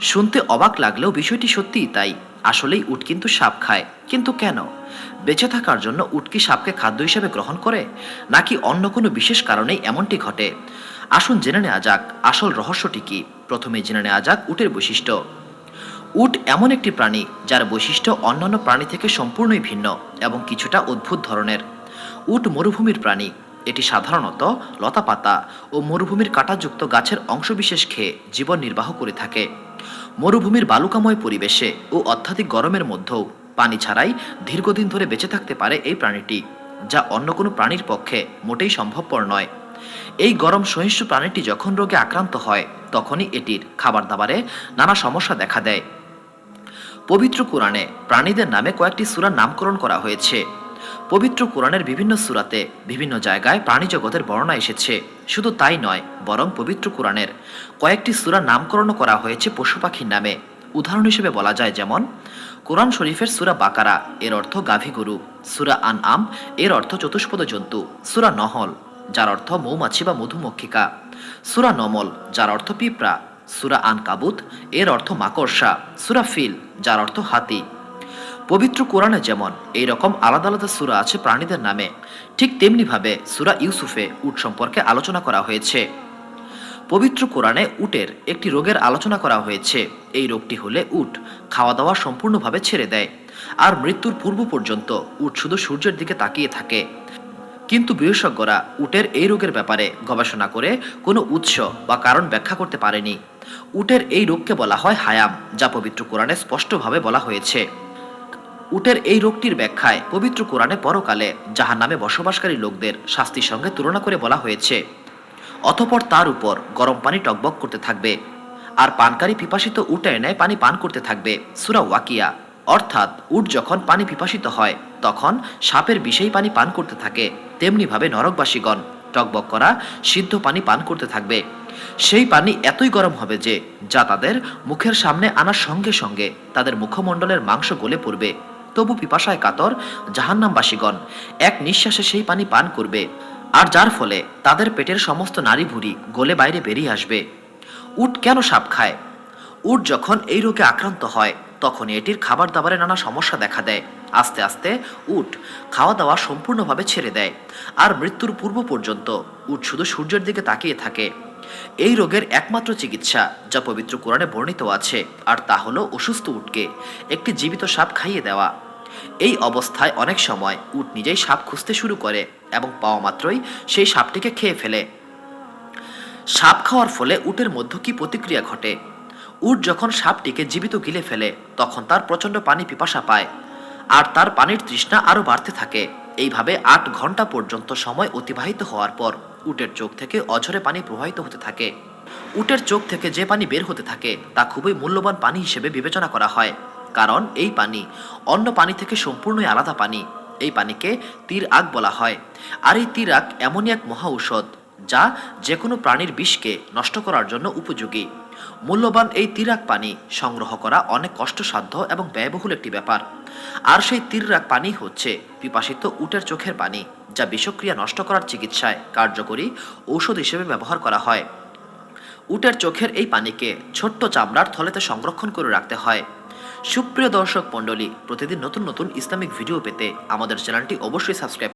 শুনতে অবাক লাগলেও বিষয়টি সত্যিই তাই। আসলেই উট কিন্তু সাপ খায়। কিন্তু কেন? বেঁচে থাকার জন্য উট কি সাপকে খাদ্য হিসেবে গ্রহণ করে? নাকি অন্য কোনো বিশেষ কারণেই এমনটি ঘটে? আসুন জেনে নেওয়া যাক, আসল রহস্যটি কি? প্রথমে জেনে নেওয়া যাক উটের বৈশিষ্ট্য। উট এমন একটি প্রাণী, যার বৈশিষ্ট্য অন্যান্য প্রাণী থেকে সম্পূর্ণই ভিন্ন এবং কিছুটা অদ্ভুত ধরনের। উট মরুভূমির প্রাণী এটি সাধারণত লতাপাতা ও মরুভূমির কাঁটাযুক্ত গাছের অংশবিশেষ খেয়ে জীবন নির্বাহ করে থাকে। মরুভূমির বালুকাময় পরিবেশে ও অত্যাধিক গরমের মধ্যেও পানি ছাড়াই দীর্ঘদিন ধরে বেঁচে থাকতে পারে এই প্রাণীটি, যা অন্য কোনো প্রাণীর পক্ষে মোটেই সম্ভবপর নয়। এই গরম সহিষ্ণু প্রাণীটি যখন রোগে আক্রান্ত হয়, তখনই এটির খাবার দাবারে নানা সমস্যা দেখা দেয়। পবিত্র কোরআনে প্রাণীদের নামে কয়েকটি সুরার নামকরণ করা হয়েছে। পবিত্র কোরআনের বিভিন্ন সুরাতে বিভিন্ন জায়গায় প্রাণী জগতের বর্ণনা এসেছে। শুধু তাই নয়, বরং পবিত্র কোরআনের কয়েকটি সুরা নামকরণ করা হয়েছে পশু পাখির নামে। উদাহরণ হিসেবে বলা যায় যেমন, কোরআন শরীফের সুরা বাকারা, এর অর্থ গাভী গরু, সুরা আন আম এর অর্থ চতুষ্পদ জন্তু, সুরা নহল, যার অর্থ মৌমাছি বা মধুমক্ষিকা, সুরা নমল, যার অর্থ পিঁপড়া, সুরা আন কাবুত এর অর্থ মাকড়সা, সুরা ফিল, যার অর্থ হাতি। পবিত্র কোরআনে যেমন এই রকম আলাদা আলাদা সুরা আছে প্রাণীদের নামে, ঠিক তেমনিভাবে সুরা ইউসুফে উট সম্পর্কে আলোচনা করা হয়েছে। পবিত্র কোরআনে উটের একটি রোগের আলোচনা করা হয়েছে। এই রোগটি হলে উট খাওয়া দাওয়া সম্পূর্ণভাবে ছেড়ে দেয় আর মৃত্যুর পূর্ব পর্যন্ত উট শুধু সূর্যের দিকে তাকিয়ে থাকে। কিন্তু বিশেষজ্ঞরা উটের এই রোগের ব্যাপারে গবেষণা করে কোনো উৎস বা কারণ ব্যাখ্যা করতে পারেনি। উটের এই রোগকে বলা হয় হায়াম, যা পবিত্র কোরআনে স্পষ্টভাবে বলা হয়েছে। উটের এই রোগটির ব্যাখ্যায় পবিত্র কোরআনে পরকালে যাহার নামে বসবাসকারী লোকদের শাস্তির সঙ্গে তুলনা করে বলা হয়েছে। অতপর তার উপর গরম পানি টকবক করতে থাকবে আর পানকারী পিপাসিত উটের ন্যায় পানি পান করতে থাকবে, সুরা ওয়াকিয়া। অর্থাৎ উট যখন পানি পিপাসিত হয়, তখন সাপের বিষেই পানি পান করতে থাকে, তেমনিভাবে নরকবাসীগণ টকবক করা, সিদ্ধ পানি পান করতে থাকবে। সেই পানি এতই গরম হবে যে, যা তাদের মুখের সামনে আনার সঙ্গে সঙ্গে তাদের মুখমণ্ডলের মাংস গলে পড়বে। তবু পিপাসায় কাতর জাহান্নামবাসীগণ। এক নিঃশ্বাসে সেই পানি পান করবে। আর যার ফলে তাদের পেটের সমস্ত নারী ভুঁড়ি গলে বাইরে বেরিয়ে আসবে। উট কেন সাপ খায়? উট যখন এই রোগে আক্রান্ত হয়, তখন এটির খাবার দাবারে নানা সমস্যা দেখা দেয়। আস্তে আস্তে উট খাওয়া দাওয়া সম্পূর্ণভাবে ছেড়ে দেয়। আর মৃত্যুর পূর্ব পর্যন্ত উট শুধু সূর্যের দিকে তাকিয়ে থাকে। এই রোগের একমাত্র চিকিৎসা, যা পবিত্র কোরআনে বর্ণিত আছে, আর তা হলো অসুস্থ উটকে একটি জীবিত সাপ খাইয়ে দেওয়া। এই অবস্থায় অনেক সময় উট নিজেই সাপ খুঁজতে শুরু করে এবং পাওয়া মাত্রই সেই সাপটিকে খেয়ে ফেলে। সাপ খাওয়ার ফলে উটের মধ্যে কি প্রতিক্রিয়া ঘটে? উট যখন সাপটিকে জীবিত গিলে ফেলে, তখন তার প্রচণ্ড পানি পিপাসা পায়, আর তার পানির তৃষ্ণা আরও বাড়তে থাকে। এইভাবে আট ঘণ্টা পর্যন্ত সময় অতিবাহিত হওয়ার পর উটের চোখ থেকে অঝরে পানি প্রবাহিত হতে থাকে। উটের চোখ থেকে যে পানি বের হতে থাকে, তা খুবই মূল্যবান পানি হিসেবে বিবেচনা করা হয়। কারণ এই পানি অন্য পানি থেকে সম্পূর্ণই আলাদা পানি। এই পানিকে তীর আগ বলা হয়। আর এই তীর আগ এমনই এক মহা ঔষধ, যা যে কোনো প্রাণীর বিষকে নষ্ট করার জন্য উপযোগী। মূল্যবান এই তিরাক পানি সংগ্রহ করা অনেক কষ্টসাধ্য এবং ব্যয়বহুল একটি ব্যাপার। আর সেই তিরাক পানি হচ্ছে পিপাসিত উটের চোখের পানি, যা বিষক্রিয়া নষ্ট করার চিকিৎসায় কার্যকরী ঔষধ হিসেবে ব্যবহার করা হয়। উটের চোখের এই পানিকে ছোট্ট চামড়ার থলেতে সংরক্ষণ করে রাখতে হয়। সুপ্রিয় দর্শক মণ্ডলী, প্রতিদিন নতুন নতুন ইসলামিক ভিডিও পেতে আমাদের চ্যানেলটি অবশ্যই সাবস্ক্রাইব